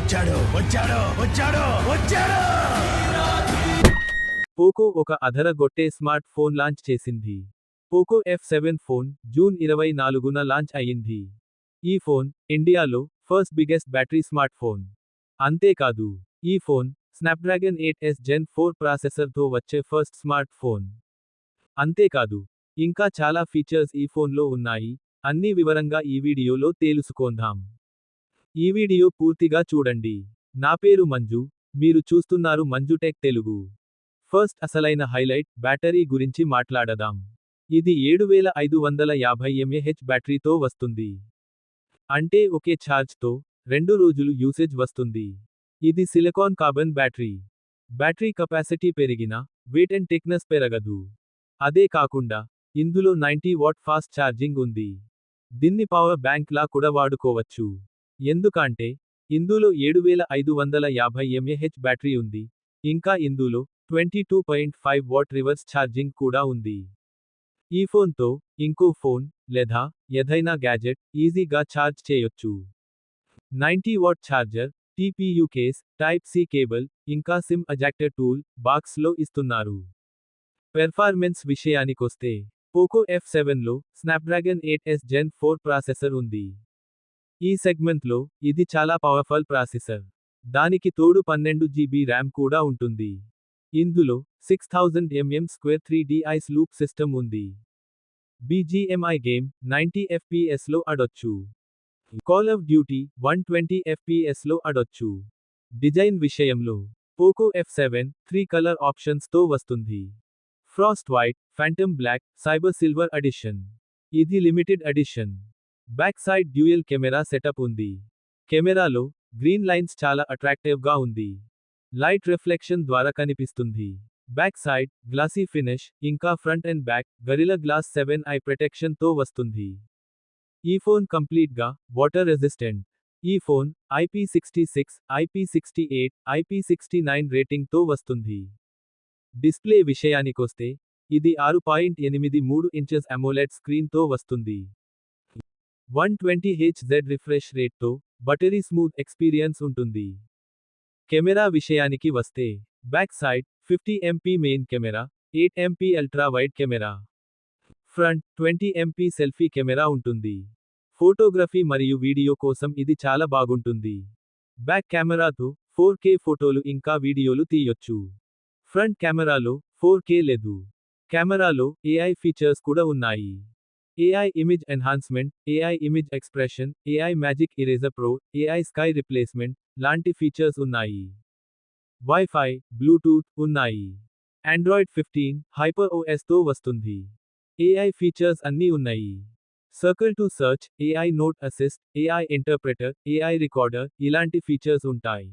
వచ్చాడు వచ్చాడు వచ్చాడు వచ్చాడు! పోకో ఒక అధరగొట్టే స్మార్ట్ ఫోన్ లాంచ్ చేసింది. Poco F seven phone June ఇరవై నాలుగున లాంచ్ అయ్యింది. ఈ ఫోన్ ఇండియాలో first biggest battery smart phone. అంతేకాదు ఈ phone Snapdragon eight S Gen four ప్రాసెసర్తో వచ్చే ఫస్ట్ స్మార్ట్ ఫోన్. అంతేకాదు ఇంకా చాలా ఫీచర్స్ ఈ ఫోన్లో ఉన్నాయి. అన్ని వివరంగా ఈ వీడియోలో తేలుసుకొందాం. ఈ వీడియో పూర్తిగా చూడండి. నా పేరు మంజు. మీరు చూస్తున్నారు మంజు టెక్ తెలుగు. ఫస్ట్ అసలైన హైలైట్ బ్యాటరీ గురించి మాట్లాడదాం. ఇది ఏడు వేల ఐదు వందల యాభై ఎంఏహెచ్ బ్యాటరీతో వస్తుంది. అంటే ఒకే ఛార్జ్తో రెండు రోజులు యూసేజ్ వస్తుంది. ఇది silicon carbon battery. Battery capacity పెరిగిన వెయిట్ అండ్ టెక్నెస్ పెరగదు. అదే కాకుండా ఇందులో నైంటీ వాట్ ఫాస్ట్ ఛార్జింగ్ ఉంది. దీన్ని పవర్ బ్యాంక్ లా కూడా వాడుకోవచ్చు. ఎందుకంటే ఇందులో ఏడు వేల ఐదు వందల యాభై ఎంఏహెచ్ బ్యాటరీ ఉంది. ఇంకా ఇందులో twenty two point five watt reverse charging కూడా ఉంది. ఈ ఫోన్తో ఇంకో ఫోన్ లేదా ఏదైనా గ్యాజెట్ ఈజీగా ఛార్జ్ చేయొచ్చు. Ninety watt charger TPU case type C cable ఇంకా సిమ్ అజాక్టర్ టూల్ బాక్స్లో ఇస్తున్నారు. పెర్ఫార్మెన్స్ విషయానికొస్తే పోకో ఎఫ్ సెవెన్లో Snapdragon eight S Gen four processor ఉంది. ఈ సెగ్మెంట్లో ఇది చాలా పవర్ఫుల్ ప్రాసెసర్ దానికి తోడు పన్నెండు జీబీ ర్యామ్ కూడా ఉంటుంది. ఇందులో six thousand mm square three D ice loop system ఉంది. బీజీఎంఐ గేమ్ నైంటీ ఎఫ్పిఎస్లో ఆడొచ్చు call of duty one twenty ఎఫ్పిఎస్లో ఆడొచ్చు డిజైన్ విషయంలో Poco F seven three colour ఆప్షన్స్తో వస్తుంది. Frost white phantom black cyber silver edition ఇది limited edition back side dual camera setup ఉంది. కెమెరాలో green lines చాలా అట్రాక్టివ్గా ఉంది. లైట్ రిఫ్లెక్షన్ ద్వారా కనిపిస్తుంది. బ్యాక్ సైడ్ గ్లాసీ ఫినిష్ ఇంకా front and back Gorilla glass seven i ప్రొటెక్షన్తో వస్తుంది. ఈ ఫోన్ కంప్లీట్గా వాటర్ రెసిస్టెంట్. ఈ phone IP sixty six IP sixty eight IP sixty nine రేటింగ్తో వస్తుంది. డిస్ప్లే విషయానికొస్తే ఇది ఆరు పాయింట్ ఎనిమిది మూడు ఇంచెస్ అమోలెడ్ స్క్రీన్తో వస్తుంది. వన్ ట్వంటీ హెచ్జెడ్ రిఫ్రెష్ రేట్తో బటరీ స్మూత్ ఎక్స్పీరియన్స్ ఉంటుంది. కెమెరా విషయానికి వస్తే back side fifty MP main camera eight MP ultra wide camera front twenty MP selfie camera ఉంటుంది. ఫోటోగ్రఫీ మరియు వీడియో కోసం ఇది చాలా బాగుంటుంది. బ్యాక్ కెమెరాతో ఫోర్ కే ఫోటోలు ఇంకా వీడియోలు తీయొచ్చు. ఫ్రంట్ కెమెరాలో ఫోర్ కే లేదు. కెమెరాలో ఏఐ ఫీచర్స్ కూడా ఉన్నాయి. AI image enhancement AI image expression AI magic eraser pro AI sky replacement లాంటి ఫీచర్స్ ఉన్నాయి వైఫై బ్లూటూత్ ఉన్నాయి ఆండ్రాయిడ్ ఫిఫ్టీన్ హైపర్ ఓఎస్తో వస్తుంది ఏఐ ఫీచర్స్ అన్నీ ఉన్నాయి circle to search AI note assist AI interpreter AI recorder ఇలాంటి features ఉంటాయి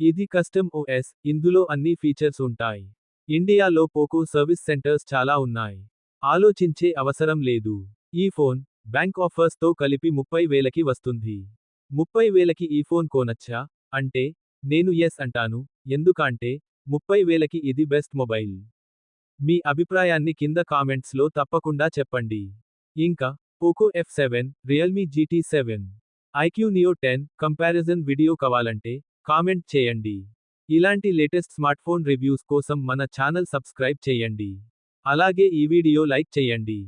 ఇది కస్టమ్ ఓఎస్ ఇందులో అన్ని ఫీచర్స్ ఉంటాయి ఇండియాలో పోకో సర్వీస్ సెంటర్స్ చాలా ఉన్నాయి ఆలోచించే అవసరం లేదు. ఈ ఫోన్ బ్యాంక్ ఆఫర్స్తో కలిపి ముప్పై వేలకి వస్తుంది. ముప్పై వేలకి ఈ ఫోన్ కొనచ్చా? అంటే నేను ఎస్ అంటాను. ఎందుకంటే ముప్పై వేలకి ఇది బెస్ట్ మొబైల్. మీ అభిప్రాయాన్ని కింద కామెంట్స్లో తప్పకుండా చెప్పండి. ఇంకా Poco F seven Realme GT seven iQOO neo ten comparison video కావాలంటే కామెంట్ చేయండి. ఇలాంటి లేటెస్ట్ స్మార్ట్ఫోన్ రివ్యూస్ కోసం మన ఛానల్ సబ్స్క్రైబ్ చేయండి. అలాగే ఈ వీడియో లైక్ చేయండి.